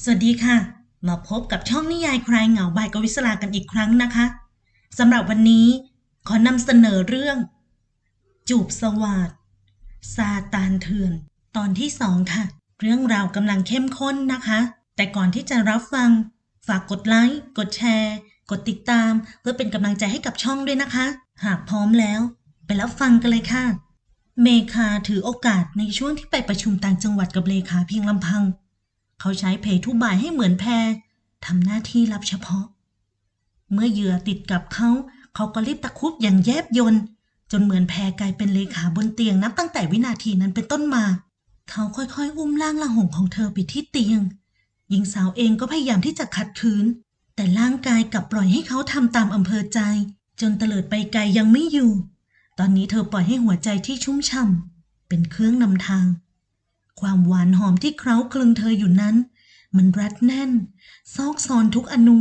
สวัสดีค่ะ มาพบกับช่องนิยายคลายเหงาบายกวิศรากันอีกครั้งนะคะสำหรับวันนี้ขอนำเสนอเรื่อง จูบสวาดซาตานเถื่อน ตอนที่สองค่ะ เรื่องราวกำลังเข้มข้นนะคะ แต่ก่อนที่จะรับฟัง ฝากกดไลค์กดแชร์ กดติดตาม เพื่อเป็นกำลังใจให้กับช่องด้วยนะคะ หากพร้อมแล้ว ไปรับฟังกันเลยค่ะ เมคาถือโอกาสในช่วงที่ไปประชุมต่างจังหวัดกับเลขาเพียงลำพัง เขาใช้เพทุบายให้เหมือนแพรทำหน้าที่รับเฉพาะ เมื่อเหยื่อติดกับเขา เขาก็รีบตะคุบอย่างแยบยนจนเหมือนแพรกลายเป็นเลขาบนเตียงนับตั้งแต่วินาทีนั้นเป็นต้นมา เขาค่อยๆ อุ้มร่างละหงของเธอไปที่เตียง หญิงสาวเองก็พยายามที่จะขัดขืน แต่ร่างกายกลับปล่อยให้เขาทำตามอำเภอใจ จนเตลิดไปไกลยังไม่อยู่ ตอนนี้เธอปล่อยให้หัวใจที่ชุ่มฉ่ำเป็นเครื่องนำทาง ความหวานหอมที่เคล้าคลึงเธออยู่นั้น มันรัดแน่น ซอกซอนทุกอนู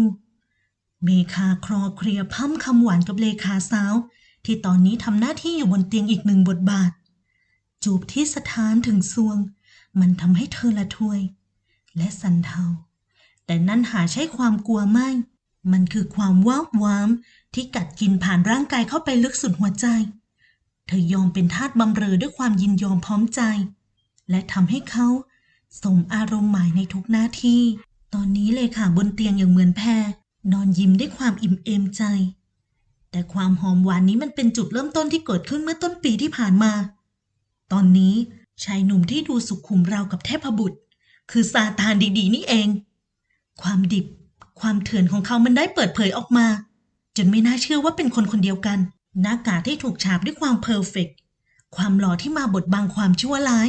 เมคาคลอเคลียพั่มคำหวานกับเลขาสาว ที่ตอนนี้ทำหน้าที่อยู่บนเตียงอีกหนึ่งบทบาท จูบที่สถานถึงซวง มันทำให้เธอละทวย และสันเทา แต่นั่นหาใช่ความกลัวไม่ มันคือความว้าววามที่กัดกินผ่านร่างกายเข้าไปลึกสุดหัวใจ เธอยอมเป็นทาสบำเรอด้วยความยินยอมพร้อมใจ และทำให้เขาสมอารมณ์หมายในทุกหน้าที่ ตอนนี้เลยค่ะบนเตียงอย่างเหมือนแพรนอนยิ้มด้วยความอิ่มเอมใจ แต่ความหอมหวานนี้มันเป็นจุดเริ่มต้นที่เกิดขึ้นเมื่อต้นปีที่ผ่านมา ตอนนี้ชายหนุ่มที่ดูสุขุมราวกับเทพบุตร คือซาตานดีๆ นี่เอง ความดิบ ความเถื่อนของเขามันได้เปิดเผยออกมา จนไม่น่าเชื่อว่าเป็นคนคนเดียวกัน หน้ากากที่ถูกฉาบด้วยความเพอร์เฟกต์ความหล่อที่มาบดบังความชั่วร้าย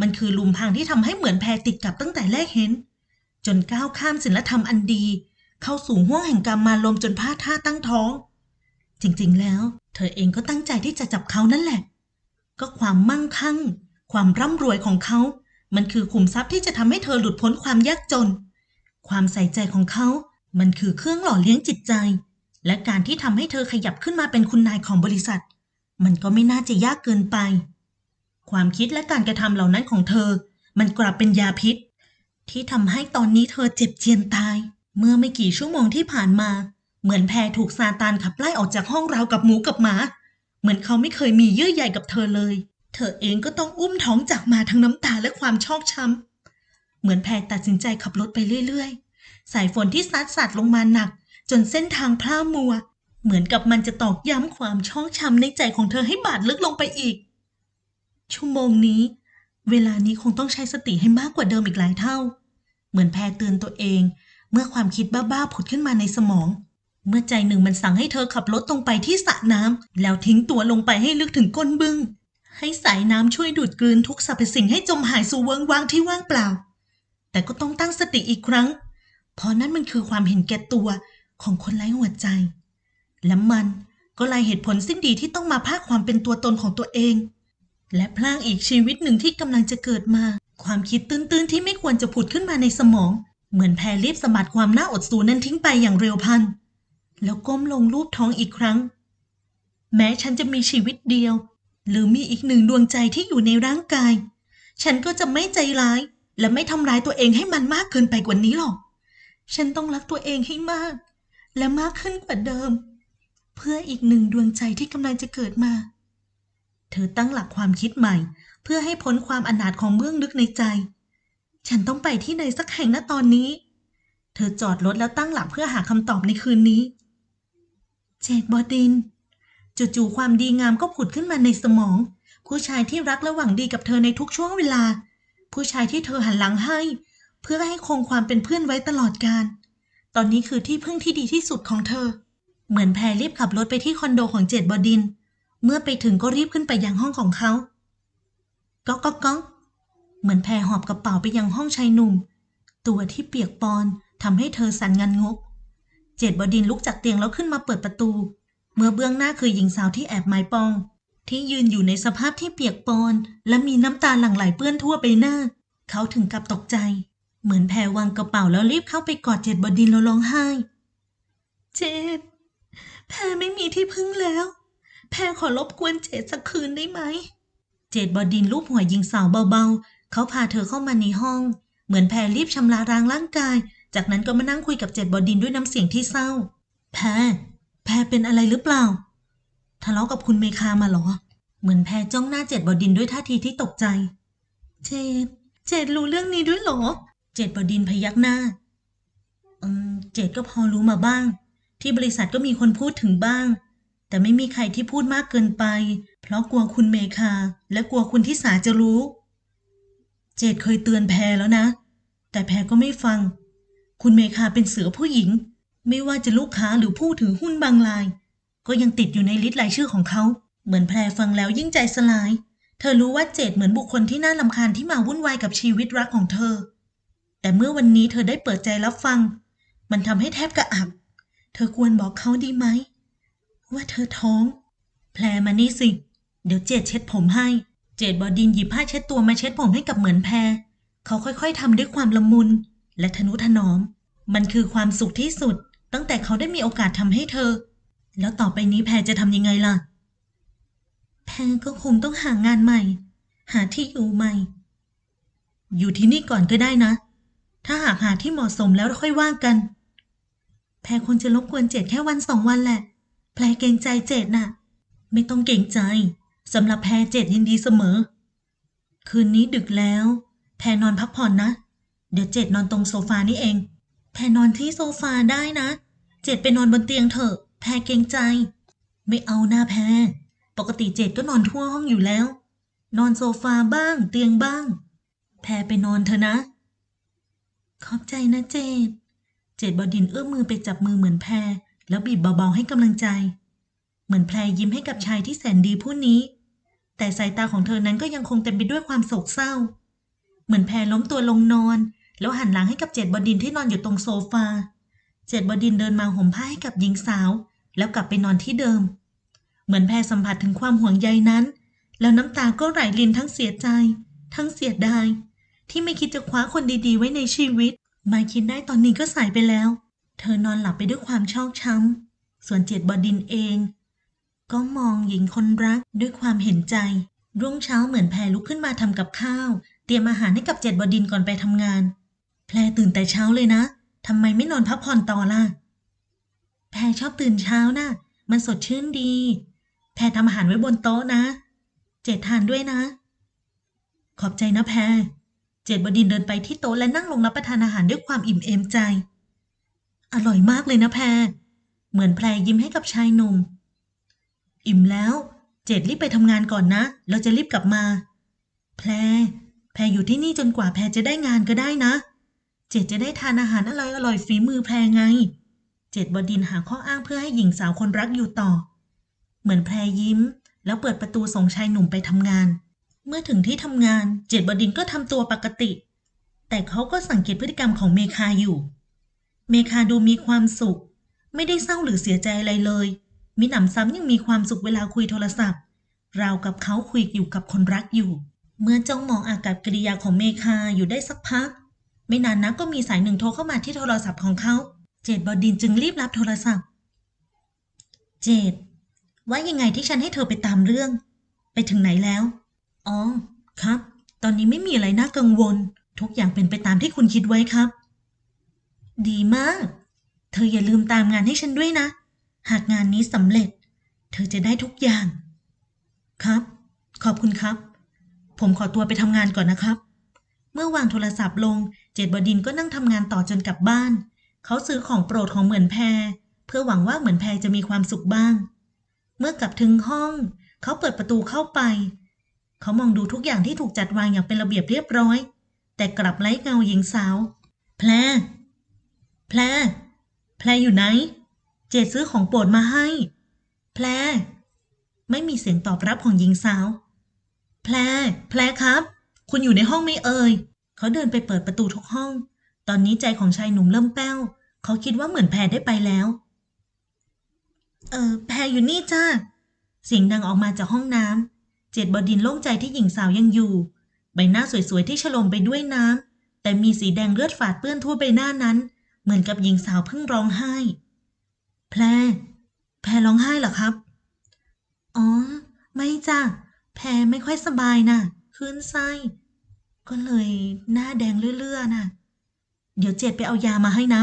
มันคือลุมพรางที่ทำให้เหมือนแพรติดกับตั้งแต่แรกเห็น จนก้าวข้ามศีลธรรมอันดี เข้าสู่ห้วงแห่งกรรมมาลมจนพลาดท่าตั้งท้อง จริงๆแล้ว เธอเองก็ตั้งใจที่จะจับเขานั่นแหละ ก็ความมั่งคั่ง ความร่ำรวยของเขา มันคือขุมทรัพย์ที่จะทำให้เธอหลุดพ้นความยากจน ความใส่ใจของเขา มันคือเครื่องหล่อเลี้ยงจิตใจ และการที่ทำให้เธอขยับขึ้นมาเป็นคุณนายของบริษัท มันก็ไม่น่าจะยากเกินไป ความคิดและการกระทำเหล่านั้นของเธอ มันกลับเป็นยาพิษ ที่ทำให้ตอนนี้เธอเจ็บเจียนตาย เมื่อไม่กี่ชั่วโมงที่ผ่านมา เหมือนแพรถูกซาตานขับไล่ออกจากห้องราวกับหมูกับหมา เหมือนเขาไม่เคยมีเยื่อใยกับเธอเลย เธอเองก็ต้องอุ้มท้องจากมาทั้งน้ำตาและความชอกช้ำเหมือนแพรตัดสินใจขับรถไปเรื่อยๆ สายฝนที่ซัดสัดลงมาหนัก จนเส้นทางพร่ามัว เหมือนกับมันจะตอกย้ำความชอกช้ำในใจของเธอให้บาดลึกลงไปอีก ชั่วโมงนี้ เวลานี้คงต้องใช้สติให้มากกว่าเดิมอีกหลายเท่า เหมือนแพรเตือนตัวเอง เมื่อความคิดบ้าๆผุดขึ้นมาในสมอง เมื่อใจหนึ่งมันสั่งให้เธอขับรถตรงไปที่สระน้ำแล้วทิ้งตัวลงไปให้ลึกถึงก้นบึง้งให้สายน้ำช่วยดูดกลืนทุกสรรพสิ่งให้จมหายสู่เวิงว่างที่ว่างเปล่า แต่ก็ต้องตั้งสติอีกครั้ง เพราะนั่นมันคือความเห็นแก่ตัวของคนไร้หัวใจ และมันก็ลายเหตุผลสิ้นดีที่ต้องมาพากความเป็นตัวตนของตัวเอง และพลางอีกชีวิตหนึ่งที่กำลังจะเกิดมา ความคิดตื้นๆที่ไม่ควรจะผุดขึ้นมาในสมอง เหมือนแพรรีบสะบัดความน่าอดสูนั้นทิ้งไปอย่างเร็วพลัน แล้วก้มลงรูปท้องอีกครั้ง แม้ฉันจะมีชีวิตเดียว หรือมีอีกหนึ่งดวงใจที่อยู่ในร่างกาย ฉันก็จะไม่ใจร้าย และไม่ทำร้ายตัวเองให้มันมากเกินไปกว่านี้หรอก ฉันต้องรักตัวเองให้มาก และมากขึ้นกว่าเดิม เพื่ออีกหนึ่งดวงใจที่กำลังจะเกิดมา เธอตั้งหลักความคิดใหม่ เพื่อให้พ้นความอนาถของเบื้องลึกในใจ ฉันต้องไปที่ใดสักแห่งณตอนนี้ เธอจอดรถแล้วตั้งหลักเพื่อหาคำตอบในคืนนี้ เจดบอดิน จู่ๆความดีงามก็ผุดขึ้นมาในสมอง ผู้ชายที่รักและหวังดีกับเธอในทุกช่วงเวลา ผู้ชายที่เธอหันหลังให้ เพื่อให้คงความเป็นเพื่อนไว้ตลอดกาลตอนนี้คือที่พึ่งที่ดีที่สุดของเธอ เหมือนแพรรีบขับรถไปที่คอนโดของเจดบอดินเเมื่อไปถึงก็รีบขึ้นไปยังห้องของเขาก๊อกก๊อกก๊อกเหมือนแพรหอบกระเป๋าไปยังห้องชายหนุ่ม ตัวที่เปียกปอนทำให้เธอสั่นงันงก เจดบดินลุกจากเตียงแล้วขึ้นมาเปิดประตู เมื่อเบื้องหน้าคือหญิงสาวที่แอบไม้ปอง ที่ยืนอยู่ในสภาพที่เปียกปอน และมีน้ำตาหลั่งไหลเปื้อนทั่วไปหน้า เขาถึงกับตกใจ เหมือนแพรวางกระเป๋าแล้วรีบเข้าไปกอดเจดบดินแล้วร้องไห้ เจดแพรไม่มีที่พึ่งแล้ว แพรขอรบกวนเจดสักคืนได้ไหม เจดบดินลูบหัวหญิงสาวเบาๆ เขาพาเธอเข้ามาในห้อง เหมือนแพรรีบชำระล้างร่างกาย จากนั้นก็มานั่งคุยกับเจดบอดินด้วยน้ำเสียงที่เศร้า แพรแพรเป็นอะไรหรือเปล่า ทะเลาะกับคุณเมคามาหรอ เหมือนแพรจ้องหน้าเจดบอดินด้วยท่าทีที่ตกใจ เจด เจดรู้เรื่องนี้ด้วยหรอ เจดบดินพยักหน้าอืมเจดก็พอรู้มาบ้าง ที่บริษัทก็มีคนพูดถึงบ้าง แต่ไม่มีใครที่พูดมากเกินไป เพราะกลัวคุณเมคา และกลัวคุณทิสาจะรู้ เจดเคยเตือนแพรแล้วนะ แต่แพรก็ไม่ฟัง คุณเมคาเป็นเสือผู้หญิง ไม่ว่าจะลูกค้าหรือผู้ถือหุ้นบางราย ก็ยังติดอยู่ในลิสต์รายชื่อของเขา เหมือนแพรฟังแล้วยิ่งใจสลาย เธอรู้ว่าเจดเหมือนบุคคลที่น่าลำคาญที่มาวุ่นวายกับชีวิตรักของเธอ แต่เมื่อวันนี้เธอได้เปิดใจรับฟัง มันทำให้แทบกระอัก เธอควรบอกเขาดีไหม ว่าเธอท้อง แพรมานี่สิ เดี๋ยวเจดเช็ดผมให้ เจดบอดินหยิบผ้าเช็ดตัวมาเช็ดผมให้กับเหมือนแพร เขาค่อยๆทำด้วยความละมุน และทนุถนอม มันคือความสุขที่สุด ตั้งแต่เขาได้มีโอกาสทำให้เธอ แล้วต่อไปนี้แพรจะทำยังไงล่ะ แพรก็คงต้องหางานใหม่ หาที่อยู่ใหม่ อยู่ที่นี่ก่อนก็ได้นะ ถ้าหากหาที่เหมาะสมแล้วค่อยว่ากัน แพรควรจะรบกวนเจดแค่วันสองวันแหละ แพรเกรงใจเจดน่ะ ไม่ต้องเกรงใจสำหรับแพรเจดยินดีเสมอ คืนนี้ดึกแล้ว แพรนอนพักผ่อนนะ เดี๋ยวเจดนอนตรงโซฟานี่เอง แพรนอนที่โซฟาได้นะ เจดไปนอนบนเตียงเถอะ แพรเกรงใจ ไม่เอาหน้าแพรปกติเจดก็นอนทั่วห้องอยู่แล้ว นอนโซฟาบ้าง เตียงบ้าง แพรไปนอนเถอะนะ ขอบใจนะเจดเจดบดินเอื้อมมือไปจับมือเหมือนแพร แล้วบีบเบาๆให้กำลังใจ เหมือนแพรยิ้มให้กับชายที่แสนดีผู้นี้ แต่สายตาของเธอนั้นก็ยังคงเต็มไปด้วยความโศกเศร้า เหมือนแพรล้มตัวลงนอน แล้วหันหลังให้กับเจดบดินที่นอนอยู่ตรงโซฟา เจดบดินเดินมาห่มผ้าให้กับหญิงสาว แล้วกลับไปนอนที่เดิม เหมือนแพรสัมผัสถึงความห่วงใยนั้น แล้วน้ำตาก็ไหลรินทั้งเสียใจ ทั้งเสียดายที่ไม่คิดจะคว้าคนดีๆ ไว้ในชีวิต มาคิดได้ตอนนี้ก็สายไปแล้ว เธอนอนหลับไปด้วยความชอกช้ำ ส่วนเจดบดินเอง ก็มองหญิงคนรักด้วยความเห็นใจ รุ่งเช้าเหมือนแพรลุกขึ้นมาทำกับข้าว เตรียมอาหารให้กับเจดบดินก่อนไปทำงาน แพรตื่นแต่เช้าเลยนะทำไมไม่นอนพักผ่อนต่อล่ะ แพรชอบตื่นเช้านะ่ะ มันสดชื่นดี แพรทำอาหารไว้บนโต๊ะนะ เจดทานด้วยนะ ขอบใจนะแพรเจดบดินเดินไปที่โต๊ะและนั่งลงรับประทานอาหารด้วยความอิ่มเอมใจ อร่อยมากเลยนะแพร เหมือนแพรยิ้มให้กับชายหนุ่ม อิ่มแล้ว เจดรีบไปทำงานก่อนนะ เราจะรีบกลับมา แพร แพรอยู่ที่นี่จนกว่าแพรจะได้งานก็ได้นะ เจดจะได้ทานอาหารอร่อยอร่อยฝีมือแพรไง เจดบดินหาข้ออ้างเพื่อให้หญิงสาวคนรักอยู่ต่อ เหมือนแพรยิ้ม แล้วเปิดประตูส่งชายหนุ่มไปทำงาน เมื่อถึงที่ทำงาน เจดบดินก็ทำตัวปกติ แต่เขาก็สังเกตพฤติกรรมของเมคาอยู่ เมคาดูมีความสุข ไม่ได้เศร้าหรือเสียใจอะไรเลย มิหนำซ้ำยังมีความสุขเวลาคุยโทรศัพท์ ราวกับเขาคุยอยู่กับคนรักอยู่ เมื่อจ้องมองอากับกิริยาของเมคาอยู่ได้สักพัก ไม่นานนักก็มีสายหนึ่งโทรเข้ามาที่โทรศัพท์ของเขา เจดบอดินจึงรีบรับโทรศัพท์ เจดว่ายังไงที่ฉันให้เธอไปตามเรื่อง ไปถึงไหนแล้ว อ๋อ ครับ ตอนนี้ไม่มีอะไรน่ากังวล ทุกอย่างเป็นไปตามที่คุณคิดไว้ครับ ดีมาก เธออย่าลืมตามงานให้ฉันด้วยนะ หากงานนี้สำเร็จ เธอจะได้ทุกอย่าง ครับ ขอบคุณครับ ผมขอตัวไปทำงานก่อนนะครับ เมื่อวางโทรศัพท์ลง เจดบดินก็นั่งทำงานต่อจนกลับบ้าน เขาซื้อของโปรดของเหมือนแพร เพื่อหวังว่าเหมือนแพรจะมีความสุขบ้าง เมื่อกลับถึงห้อง เขาเปิดประตูเข้าไป เขามองดูทุกอย่างที่ถูกจัดวางอย่างเป็นระเบียบเรียบร้อย แต่กลับไร้เงาหญิงสาว แพร แพรแพรอยู่ไหน เจดซื้อของโปรดมาให้ แพรไม่มีเสียงตอบรับของหญิงสาว แพรแพรครับ คุณอยู่ในห้องไม่เอ่ย เขาเดินไปเปิดประตูทุกห้อง ตอนนี้ใจของชายหนุ่มเริ่มแป้ว เขาคิดว่าเหมือนแพรได้ไปแล้ว เออแพรอยู่นี่จ้า เสียงดังออกมาจากห้องน้ำ เจดบดินโล่งใจที่หญิงสาวยังอยู่ ใบหน้าสวยๆที่ฉลมไปด้วยน้ำแต่มีสีแดงเลือดฝาดเปื้อนทั่วใบหน้านั้น เหมือนกับหญิงสาวเพิ่งร้องไห้ แพร แพรร้องไห้เหรอครับ อ๋อ ไม่จ้ะ แพรไม่ค่อยสบายน่ะคลื่นไส้ ก็เลยหน้าแดงเลื่อๆน่ะ เดี๋ยวเจดไปเอายามาให้นะ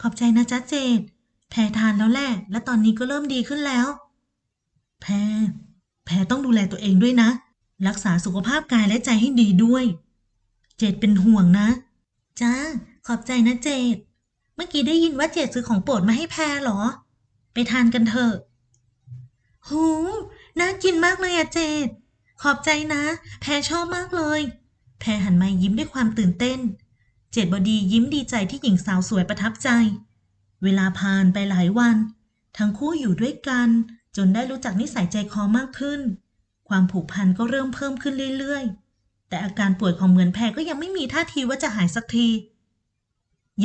ขอบใจนะจ๊ะเจด แพรทานแล้วแหละ และตอนนี้ก็เริ่มดีขึ้นแล้ว แพร แพรต้องดูแลตัวเองด้วยนะ รักษาสุขภาพกายและใจให้ดีด้วย เจดเป็นห่วงนะ จ้า ขอบใจนะเจด เมื่อกี้ได้ยินว่าเจดซื้อของโปรดมาให้แพรเหรอ ไปทานกันเถอะ หู น่ากินมากเลยอะเจด ขอบใจนะ แพรชอบมากเลย แพรหันมายิ้มด้วยความตื่นเต้น เจดบดียิ้มดีใจที่หญิงสาวสวยประทับใจ เวลาผ่านไปหลายวัน ทั้งคู่อยู่ด้วยกัน จนได้รู้จักนิสัยใจคอมากขึ้น ความผูกพันก็เริ่มเพิ่มขึ้นเรื่อยๆ แต่อาการป่วยของเหมือนแพรก็ยังไม่มีท่าทีว่าจะหายสักที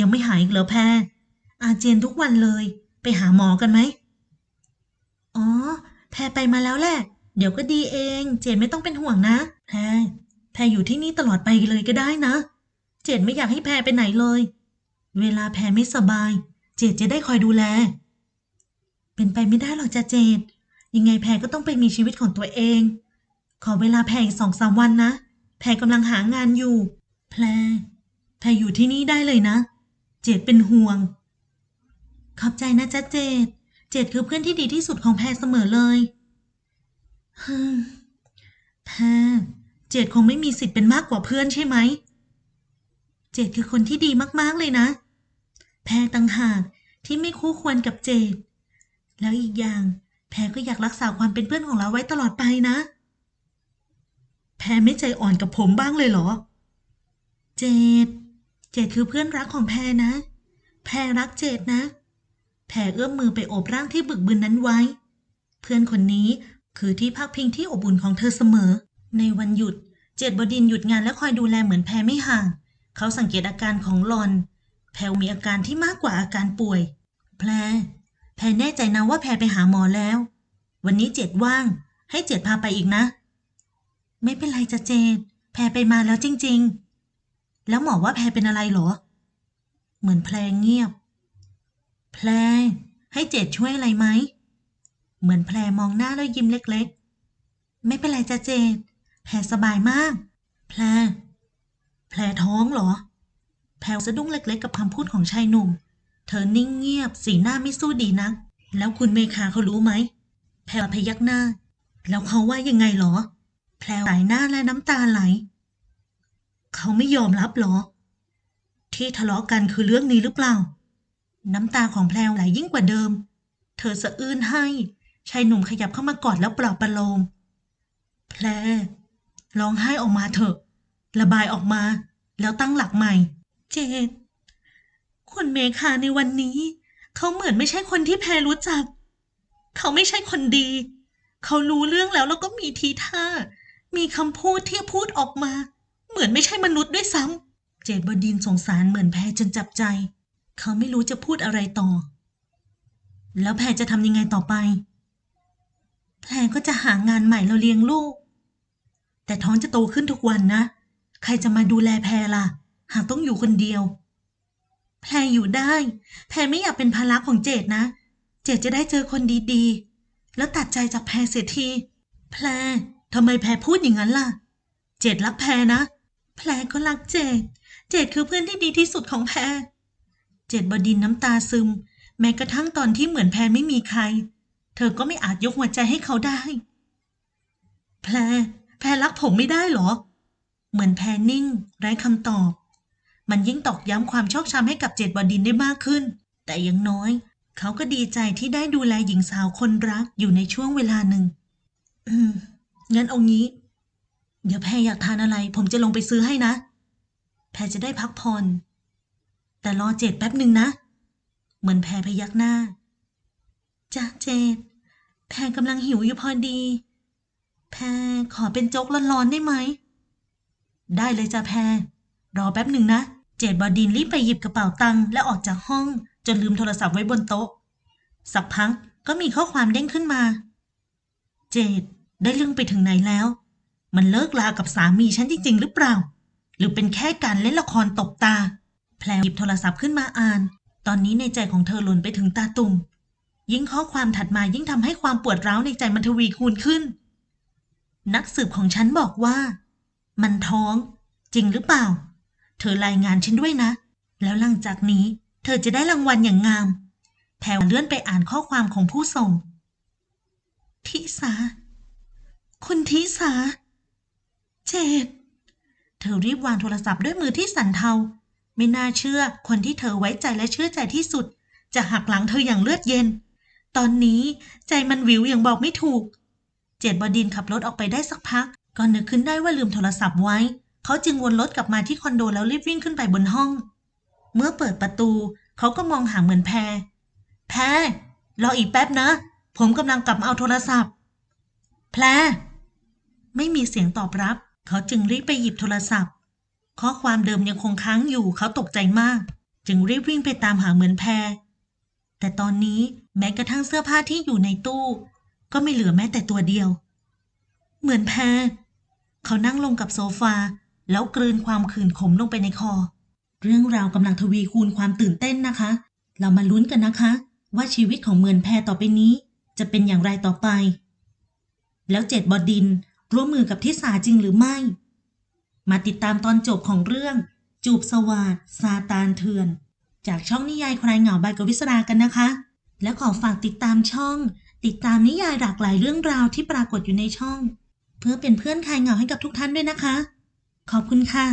ยังไม่หายอีกเหรอแพรอาเจียนทุกวันเลย ไปหาหมอกันไหม อ๋อ แพรไปมาแล้วแหละ เดี๋ยวก็ดีเอง เจนไม่ต้องเป็นห่วงนะ แพรแพรอยู่ที่นี่ตลอดไปเลยก็ได้นะ เจดไม่อยากให้แพรไปไหนเลย เวลาแพรไม่สบาย เจดจะได้คอยดูแล เป็นไปไม่ได้หรอกจ้ะเจดยังไงแพรก็ต้องไปมีชีวิตของตัวเอง ขอเวลาแพรอีกสองสามวันนะ แพรกำลังหางานอยู่ แพรแพรอยู่ที่นี่ได้เลยนะ เจดเป็นห่วง ขอบใจนะจ๊ะเจด เจดคือเพื่อนที่ดีที่สุดของแพรเสมอเลยฮึแพรเจดคงไม่มีสิทธิ์เป็นมากกว่าเพื่อนใช่ไหม เจดคือคนที่ดีมากๆเลยนะ แพรต่างหากที่ไม่คู่ควรกับเจด แล้วอีกอย่าง แพรก็อยากรักษาความเป็นเพื่อนของเราไว้ตลอดไปนะ แพรไม่ใจอ่อนกับผมบ้างเลยเหรอ เจด เจดคือเพื่อนรักของแพรนะ แพรรักเจดนะ แพรเอื้อมมือไปโอบร่างที่บึกบึนนั้นไว้ เพื่อนคนนี้คือที่พักพิงที่อบอุ่นของเธอเสมอ ในวันหยุด เจดบดินหยุดงานและคอยดูแลเหมือนแพรไม่ห่าง เขาสังเกตอาการของหลอน แพรมีอาการที่มากกว่าอาการป่วย แพร แพรแน่ใจนะว่าแพรไปหาหมอแล้ว วันนี้เจดว่าง ให้เจดพาไปอีกนะ ไม่เป็นไรจ้ะเจดแพรไปมาแล้วจริง ๆ แล้วหมอว่าแพรเป็นอะไรเหรอ เหมือนแพรเงียบ แพรให้เจดช่วยอะไรไหม เหมือนแพรมองหน้าแล้วยิ้มเล็กๆ ไม่เป็นไรจ้ะเจดแพรสบายมาก แพร แพรท้องเหรอ แพรสะดุ้งเล็กๆ กับคำพูดของชายหนุ่ม เธอนิ่งเงียบ สีหน้าไม่สู้ดีนัก แล้วคุณเมคาเขารู้ไหม แพรพยักหน้า แล้วเขาว่ายังไงเหรอ แพรสายหน้าและน้ำตาไหล เขาไม่ยอมรับเหรอ ที่ทะเลาะกันคือเรื่องนี้หรือเปล่า น้ำตาของแพรไหลยิ่งกว่าเดิม เธอสะอื้นให้ชายหนุ่มขยับเข้ามากอดแล้วปลอบประโลม แพรร้องไห้ออกมาเถอะ ระบายออกมา แล้วตั้งหลักใหม่ เจดคุณเมคาในวันนี้ เขาเหมือนไม่ใช่คนที่แพรรู้จัก เขาไม่ใช่คนดี เขารู้เรื่องแล้วแล้วก็มีทีท่า มีคำพูดที่พูดออกมา เหมือนไม่ใช่มนุษย์ด้วยซ้ำเจดบดินสงสารเหมือนแพรจนจับใจ เขาไม่รู้จะพูดอะไรต่อ แล้วแพรจะทำยังไงต่อไป แพรก็จะหางานใหม่เราเลี้ยงลูก แต่ท้องจะโตขึ้นทุกวันนะ ใครจะมาดูแลแพรล่ะ หากต้องอยู่คนเดียว แพรอยู่ได้ แพรไม่อยากเป็นภาระของเจดนะ เจดจะได้เจอคนดีๆ แล้วตัดใจจากแพรเสียที แพรทำไมแพรพูดอย่างนั้นล่ะ เจดรักแพรนะ แพรก็รักเจด เจดคือเพื่อนที่ดีที่สุดของแพร เจดบดินน้ำตาซึม แม้กระทั่งตอนที่เหมือนแพรไม่มีใคร เธอก็ไม่อาจยกหัวใจให้เขาได้ แพร แพรรักผมไม่ได้หรอ เหมือนแพรนิ่ง ไร้คำตอบ มันยิ่งตอกย้ำความชอกช้ำให้กับเจดบดินได้มากขึ้น แต่ยังน้อย เขาก็ดีใจที่ได้ดูแลหญิงสาวคนรักอยู่ในช่วงเวลาหนึ่งงั้นเอางี้ เดี๋ยวแพรอยากทานอะไร ผมจะลงไปซื้อให้นะ แพรจะได้พักผ่อน แต่รอเจดแป๊บหนึ่งนะ เหมือนแพรพยักหน้า จ้าเจดแพรกำลังหิวอยู่พอดี แพรขอเป็นโจ๊กร้อนๆได้ไหม ได้เลยจ้าแพร รอแป๊บหนึ่งนะ เจดบอดินร์รีบไปหยิบกระเป๋าตังค์และออกจากห้องจนลืมโทรศัพท์ไว้บนโต๊ะ สักพักก็มีข้อความเด้งขึ้นมา เจดได้เรื่องไปถึงไหนแล้ว มันเลิกลากับสามีฉันจริง ๆ หรือเปล่า หรือเป็นแค่การเล่นละครตบตา แพรหยิบโทรศัพท์ขึ้นมาอ่าน ตอนนี้ในใจของเธอหล่นไปถึงตาตุ่ม ยิ่งข้อความถัดมายิ่งทำให้ความปวดร้าวในใจมันทวีคูณขึ้น นักสืบของฉันบอกว่า มันท้อง จริงหรือเปล่า เธอรายงานฉันด้วยนะ แล้วหลังจากนี้ เธอจะได้รางวัลอย่างงาม แพรวเลื่อนไปอ่านข้อความของผู้ส่งทิสาคุณทิสา เจดเธอรีบวางโทรศัพท์ด้วยมือที่สั่นเทา ไม่น่าเชื่อคนที่เธอไว้ใจและเชื่อใจที่สุด จะหักหลังเธออย่างเลือดเย็น ตอนนี้ใจมันวิวอย่างบอกไม่ถูก เจดบดินขับรถออกไปได้สักพัก ก็นึกขึ้นได้ว่าลืมโทรศัพท์ไว้ เขาจึงวนรถกลับมาที่คอนโดแล้วรีบวิ่งขึ้นไปบนห้อง เมื่อเปิดประตู เขาก็มองหาเหมือนแพร แพรรออีกแป๊บนะ ผมกำลังกลับมาเอาโทรศัพท์ แพรไม่มีเสียงตอบรับ เขาจึงรีบไปหยิบโทรศัพท์ ข้อความเดิมยังคงค้างอยู่เขาตกใจมาก จึงรีบวิ่งไปตามหาเหมือนแพร แต่ตอนนี้แม้กระทั่งเสื้อผ้าที่อยู่ในตู้ ก็ไม่เหลือแม้แต่ตัวเดียว เหมือนแพร เขานั่งลงกับโซฟา แล้วกลืนความขื่นขมลงไปในคอ เรื่องราวกำลังทวีคูณความตื่นเต้นนะคะ เรามาลุ้นกันนะคะ ว่าชีวิตของเหมือนแพรต่อไปนี้ จะเป็นอย่างไรต่อไป แล้วเจ็ดบอดิน ร่วมมือกับทิสาจริงหรือไม่ มาติดตามตอนจบของเรื่อง จูบสวาดซาตานเถื่อน จากช่องนิยายใครเหงาใบายกวิศรากันนะคะ และขอฝากติดตามช่อง ติดตามนิยายหลากหลายเรื่องราวที่ปรากฏอยู่ในช่อง เพื่อเป็นเพื่อนใครเหงาให้กับทุกท่านด้วยนะคะ ขอบคุณค่ะ